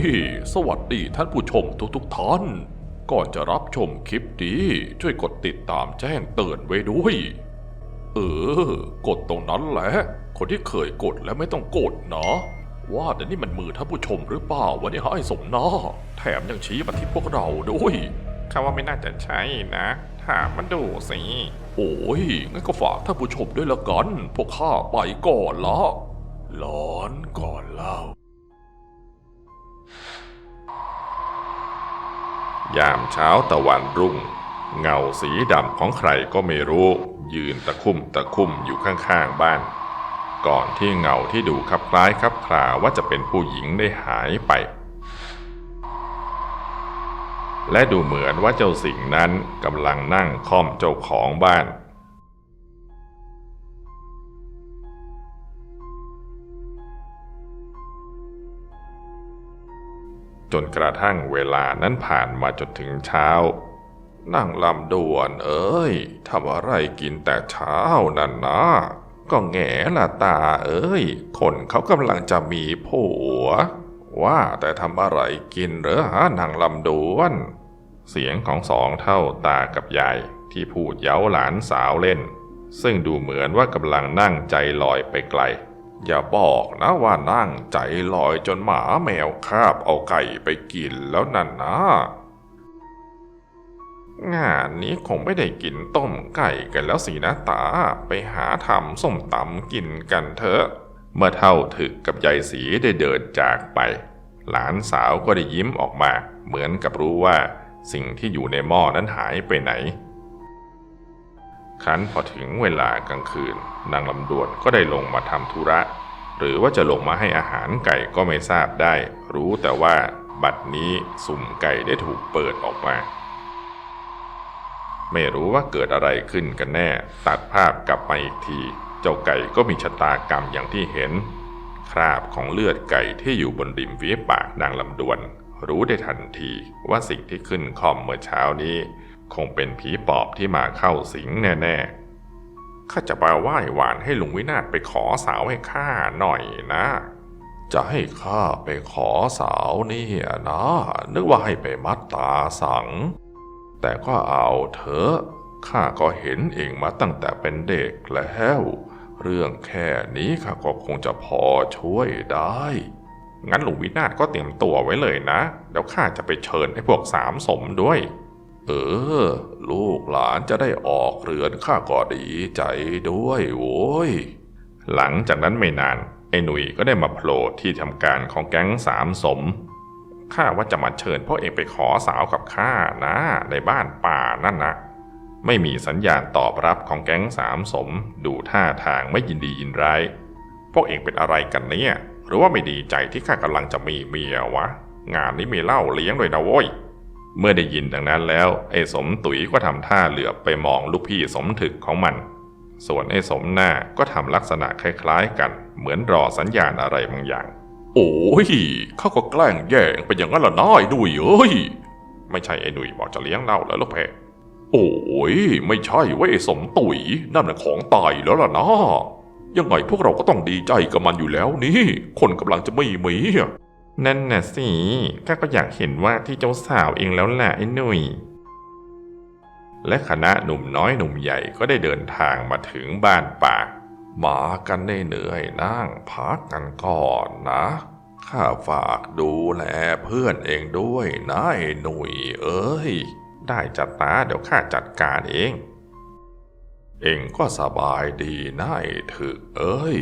ย สวัสดีท่านผู้ชมทุกๆท่าน ก่อนจะรับชมคลิปนี้ช่วยกดติดตามแจ้งเตือนไว้ด้วย เออ กดตรงนั้นแหละ คนที่เคยกดแล้วไม่ต้องกดนะว่าแต่นี่มันมือท่านผู้ชมหรือเปล่าวะเนี่ยให้สมหน้าแถมยังชี้มาที่พวกเราด้วยเขาว่าไม่น่าจะใช่นะ ถามมันดูสิ โอ้ย งั้นก็ฝากท่านผู้ชมด้วยละกัน พวกข้าไปก่อนละร้อนก่อนเล่า ยามเช้าตะวันรุ่ง เงาสีดำของใครก็ไม่รู้ ยืนตะคุ่มตะคุ่มอยู่ข้างๆบ้าน ก่อนที่เงาที่ดูคลับคล้ายคลับคลาว่าจะเป็นผู้หญิงได้หายไป และดูเหมือนว่าเจ้าสิ่งนั้นกำลังนั่งค่อมเจ้าของบ้าน จนกระทั่งเวลานั้นผ่านมาจนถึงเช้า นั่งลำดวนเอ้ยทำอะไรกินแต่เช้านั่นนะก็แง่ละตาเอ้ย คนเขากำลังจะมีผัว ว่าแต่ทำอะไรกินเหรอฮะนางลำดวน เสียงของสองเท่าตากับยายที่พูดเย้าหลานสาวเล่น ซึ่งดูเหมือนว่ากำลังนั่งใจลอยไปไกล อย่าบอกนะว่านั่งใจลอยจนหมาแมวคาบเอาไก่ไปกินแล้วนั่นนะงานนี้คงไม่ได้กินต้มไก่กันแล้วสินะตาไปหาทำส้มตำกินกันเถอะ เมื่อเท่าถึกกับยายสีได้เดินจากไป หลานสาวก็ได้ยิ้มออกมา เหมือนกับรู้ว่าสิ่งที่อยู่ในหม้อนั้นหายไปไหน คันพอถึงเวลากลางคืน นางลำดวนก็ได้ลงมาทำธุระ หรือว่าจะลงมาให้อาหารไก่ก็ไม่ทราบได้ รู้แต่ว่าบัดนี้สุ่มไก่ได้ถูกเปิดออกมา ไม่รู้ว่าเกิดอะไรขึ้นกันแน่ ตัดภาพกลับมาอีกที เจ้าไก่ก็มีชะตากรรมอย่างที่เห็น คราบของเลือดไก่ที่อยู่บนริมฝีปากนางลำดวน รู้ได้ทันทีว่าสิ่งที่ขึ้นคอมเมื่อเช้านี้ คงเป็นผีปอบที่มาเข้าสิงแน่ๆ ข้าจะไปไหว้หวานให้ลุงวินาศไปขอสาวให้ข้าหน่อยนะ จะให้ข้าไปขอสาวเนี่ยนะ นึกว่าให้ไปมัดตาสัง แต่ก็เอาเถอะข้าก็เห็นเองมาตั้งแต่เป็นเด็กแล้ว เรื่องแค่นี้ข้าก็คงจะพอช่วยได้ งั้นลุงวินาศก็เตรียมตัวไว้เลยนะแล้วข้าจะไปเชิญให้พวกสามสมด้วย เออ ลูกหลานจะได้ออกเรือนข้าก็ดีใจด้วยโว้ย หลังจากนั้นไม่นาน ไอ้หนุ่ยก็ได้มาโผล่ที่ทำการของแก๊งสามสม ข้าว่าจะมาเชิญพ่อเองไปขอสาวกับข้านะในบ้านป่านั่นนะไม่มีสัญญาณตอบรับของแก๊งสามสม ดูท่าทางไม่ยินดียินร้าย พวกเองเป็นอะไรกันเนี่ย หรือว่าไม่ดีใจที่ข้ากำลังจะมีเมียวะ งานนี้มีเหล้าเลี้ยงด้วยนะโว้ย เมื่อได้ยินดังนั้นแล้วไอ้สมตุ๋ยก็ทำท่าเหลือบไปมองลูกพี่สมถึกของมัน ส่วนไอ้สมหน้าก็ทำลักษณะคล้ายๆกัน เหมือนรอสัญญาณอะไรบางอย่าง โอ้ยเขาก็แกล้งแย่งไปอย่างนั้นละน้อยด้วยเอ้ย ไม่ใช่ไอ้หนุ่ยบอกจะเลี้ยงเหล้าแล้วลูกเพโอ้ยไม่ใช่เว้ยไอ้สมตุ๋ยนั่นน่ะของตายแล้วล่ะนะยังไงพวกเราก็ต้องดีใจกับมันอยู่แล้วนี่ คนกำลังจะไม่มีอะ นั่นน่ะสิข้าก็อยากเห็นว่าที่เจ้าสาวเองแล้วแหละไอ้หนุ่ย และคณะหนุ่มน้อยหนุ่มใหญ่ก็ได้เดินทางมาถึงบ้านป่ามากันเหนื่อยๆนั่งพักกันก่อนนะข้าฝากดูแลเพื่อนเองด้วยนะไอ้หนุ่ยเอ้ย ได้จัดตาเดี๋ยวข้าจัดการเอง เองก็สบายดีนะไอ้ถึกเอ้ย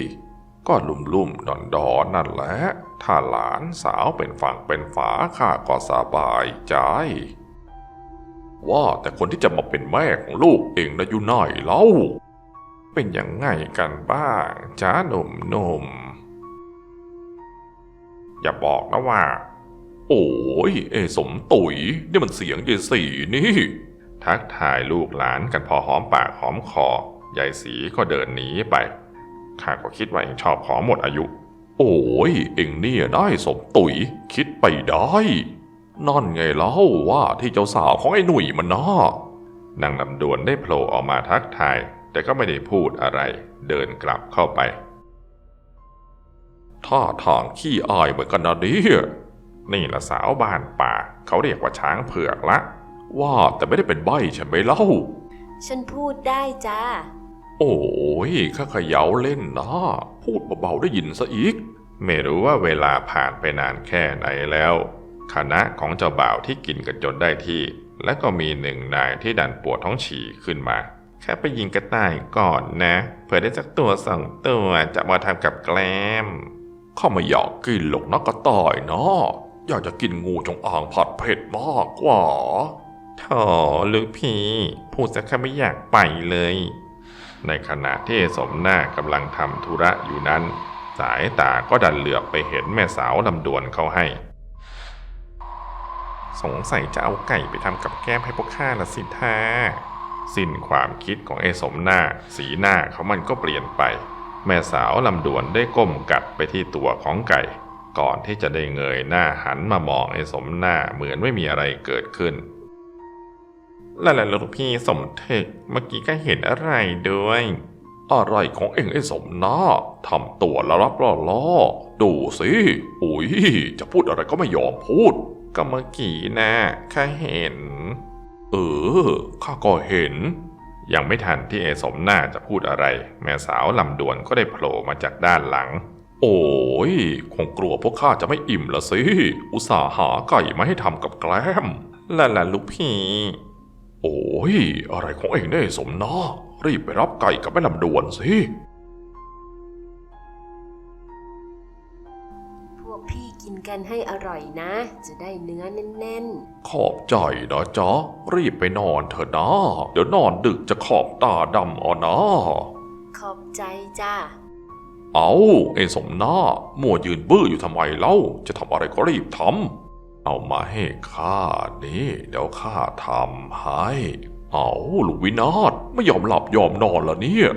ก็ลุ่มลุ่มๆดอนดอนนั่นแหละ ถ้าหลานสาวเป็นฝั่งเป็นฝาข้าก็สบายใจ ว่าแต่คนที่จะมาเป็นแม่ของลูกเองนะอยู่ไหนเล่า เป็นยังไงกันบ้างจ้าหนุ่มหนุ่มอย่าบอกนะว่า โอ้ยเอสมตุ๋ยนี่มันเสียงยายสีนี่ ทักทายลูกหลานกันพอหอมปากหอมคอยายสีก็เดินหนีไป ข้าก็คิดว่าเองชอบของหมดอายุ โอ้ยเอ็งเนี่ยได้สมตุ๋ยคิดไปได้ นั่นไงเล่าว่าที่เจ้าสาวของไอ้หนุ่ยมันนะนางลำดวนได้โผล่ออกมาทักทาย แต่ก็ไม่ได้พูดอะไร เดินกลับเข้าไปท่าทางขี้อายเหมือนกันนะเนี่ยนี่ละสาวบ้านป่า เขาเรียกว่าช้างเผือกละ ว่าแต่ไม่ได้เป็นใบใช่ไหมเล่า ฉันพูดได้จ้า โอ้ยข้าเขยาเล่นนะ พูดเบาๆได้ยินซะอีก ไม่รู้ว่าเวลาผ่านไปนานแค่ไหนแล้ว คณะของเจ้าบ่าวที่กินกันจนได้ที่ และก็มีหนึ่งนายที่ดันปวดท้องฉี่ขึ้นมา แค่ไปยิงกระต่ายก่อนนะ เผื่อได้สักตัวสองตัวจะมาทำกับแกล้มข้าไม่อยากกินหรอกนะกระต่ายนาะอยากจะกินงูจงอางผัดเผ็ดมากกว่าโถลูกพี่ พูดซะข้าไม่อยากไปเลย ในขณะที่สมหน้ากำลังทำธุระอยู่นั้น สายตาก็ดันเหลือบไปเห็นแม่สาวลำดวนเขาให้ สงสัยจะเอาไก่ไปทำกับแก้มให้พวกข้าละสิท่าสิ้นความคิดของไอ้สมหน้า สีหน้าเขามันก็เปลี่ยนไป แม่สาวลำดวนได้ก้มกัดไปที่ตัวของไก่ ก่อนที่จะได้เงยหน้าหันมามองไอ้สมหน้าเหมือนไม่มีอะไรเกิดขึ้น แล้วล่ะลูกพี่สมถึกเมื่อกี้ก็เห็นอะไรด้วย อะไรของเอ็งไอ้สมน้าทำตัวละรับล่อล่อดูสิ อุ้ย จะพูดอะไรก็ไม่ยอมพูด ก็เมื่อกี้นะข้าเห็น เออ ข้าก็เห็น ยังไม่ทันที่ไอ้สมน้าจะพูดอะไร แม่สาวลำดวนก็ได้โผล่มาจากด้านหลัง โอ้ย คงกลัวพวกข้าจะไม่อิ่มละสิ อุตส่าห์หาไก่มาให้ทำกับแกล้มละละลูกพี่ โอ้ย อะไรของเอ็งเนี่ยไอ้สมหน้ารีบไปรับไก่กับแม่ลำดวนสิ พวกพี่กินกันให้อร่อยนะ จะได้เนื้อแน่นขอบใจนะจ๊ะ รีบไปนอนเถอะนะ เดี๋ยวนอนดึกจะขอบตาดำเอานะ ๆ ขอบใจจ้า เอาไอ้สมหน้ามัวยืนบื้ออยู่ทำไมเล่า จะทำอะไรก็รีบทำ เอามาให้ข้านี่เดี๋ยวข้าทำให้ เอาลูกวินาศไม่ยอมหลับยอมนอนละเนี่ย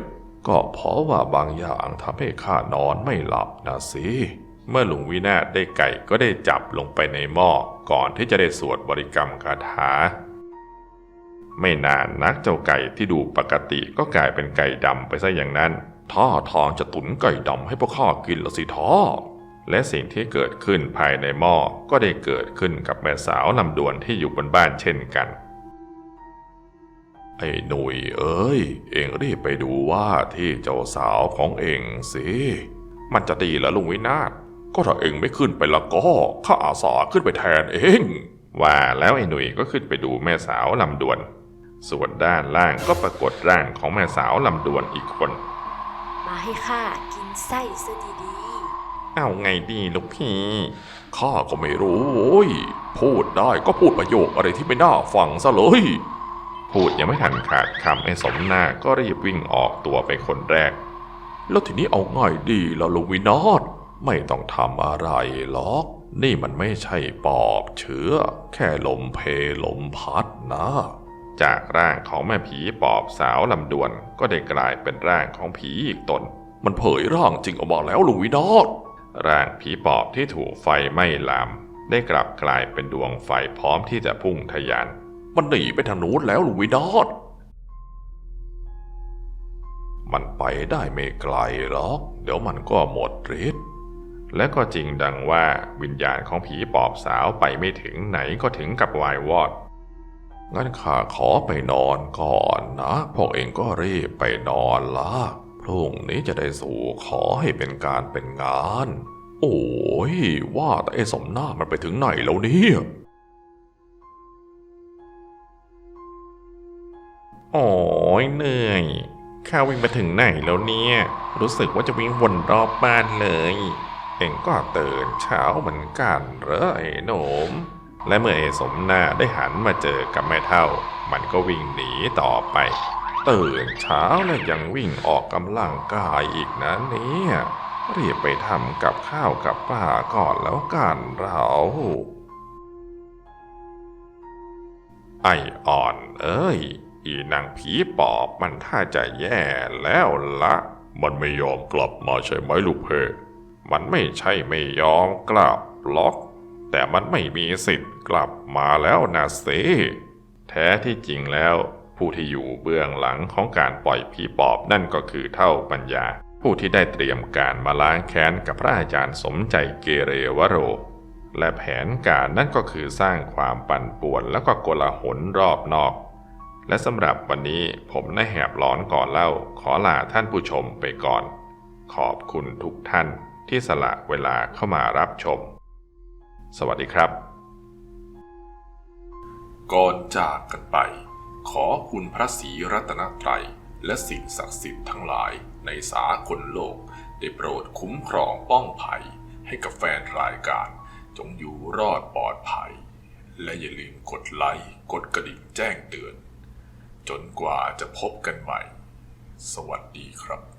ก็เพราะว่าบางอย่างทำให้ข้านอนไม่หลับนะสิ เมื่อลุงวินาศได้ไก่ก็ได้จับลงไปในหม้อก่อนที่จะได้สวดบริกรรมคาถา ไม่นานนักเจ้าไก่ที่ดูปกติก็กลายเป็นไก่ดำไปซะอย่างนั้น ท่าทางจะตุนไก่ดำให้พวกข้ากินละสิท่า และสิ่งที่เกิดขึ้นภายในหม้อก็ได้เกิดขึ้นกับแม่สาวลำดวนที่อยู่บนบ้านเช่นกัน ไอ้หนุ่ยเอ้ย เอ็งรีบไปดูว่าที่เจ้าสาวของเอ็งสิ มันจะดีละลุงวินาศก็ถ้าเอ็งไม่ขึ้นไปละก็ข้าอาสาขึ้นไปแทนเอง ว่าแล้วไอ้หนุ่ยก็ขึ้นไปดูแม่สาวลำดวน ส่วนด้านล่างก็ปรากฏร่างของแม่สาวลำดวนอีกคน มาให้ข้ากินไส้ซะดี เอาไงดีลูกพี่ ข้าก็ไม่รู้โว้ย พูดได้ก็พูดประโยคอะไรที่ไม่น่าฟังซะเลย พูดยังไม่ทันขาดคำไอ้สมนาก็รีบวิ่งออกตัวไปคนแรก แล้วทีนี้เอาไงดีล่ะลุงวินาศไม่ต้องทำอะไรหรอก นี่มันไม่ใช่ปอบเชื้อ แค่ลมเพลมพัดนะ จากร่างของแม่ผีปอบสาวลำดวนก็ได้กลายเป็นร่างของผีอีกตน มันเผยร่างจริงออกมาแล้วลุงวินาศ ร่างผีปอบที่ถูกไฟไหม้ลาม ได้กลับกลายเป็นดวงไฟพร้อมที่จะพุ่งทะยาน มันหนีไปทางนู้นแล้วลุงวินาศมันไปได้ไม่ไกลหรอก เดี๋ยวมันก็หมดฤทธิ์และก็จริงดังว่าวิญญาณของผีปอบสาวไปไม่ถึงไหนก็ถึงกับวายวอด งั้นข้าขอไปนอนก่อนนะ พวกเองก็รีบไปนอนละ พรุ่งนี้จะได้สู่ขอให้เป็นการเป็นงาน โอ้ยว่าแต่ไอ้สมหน้ามันไปถึงไหนแล้วเนี่ยโอ้ยเหนื่อยข้าวิ่งมาถึงไหนแล้วเนี่ย รู้สึกว่าจะวิ่งวนรอบบ้านเลย เองก็ตื่นเช้าเหมือนกันเหรอไอ้หนม และเมื่อไอ้สมหน้าได้หันมาเจอกับแม่เท่า มันก็วิ่งหนีต่อไป ตื่นเช้าแล้วยังวิ่งออกกำลังกายอีกนะเนี่ยรีบไปทำกับข้าวกับป้าก่อนแล้วกันเรา ไออ่อนเอ้ย อีนางผีปอบมันท่าจะแย่แล้วละ มันไม่ยอมกลับมาใช่ไหมลูกเพมันไม่ใช่ไม่ยอมกลับหรอก แต่มันไม่มีสิทธิ์กลับมาแล้วนะเซแท้ที่จริงแล้ว ผู้ที่อยู่เบื้องหลังของการปล่อยผีปอบนั่นก็คือเท่าปัญญา ผู้ที่ได้เตรียมการมาล้างแค้นกับพระอาจารย์สมใจเกเรวโร และแผนการนั่นก็คือสร้างความปั่นป่วนแล้วก็โกลาหลรอบนอก และสำหรับวันนี้ผมนายแหบร้อนก่อนเล่า ขอลาท่านผู้ชมไปก่อน ขอบคุณทุกท่านที่สละเวลาเข้ามารับชม สวัสดีครับ ก่อนจากกันไป ขอคุณพระศรีรัตนตรัย และสิ่งศักดิ์สิทธิ์ทั้งหลายในสากลโลก ได้โปรดคุ้มครองป้องภัย ให้กับแฟนรายการ จงอยู่รอดปลอดภัย และอย่าลืมกดไลค์กดกระดิ่งแจ้งเตือน จนกว่าจะพบกันใหม่ สวัสดีครับ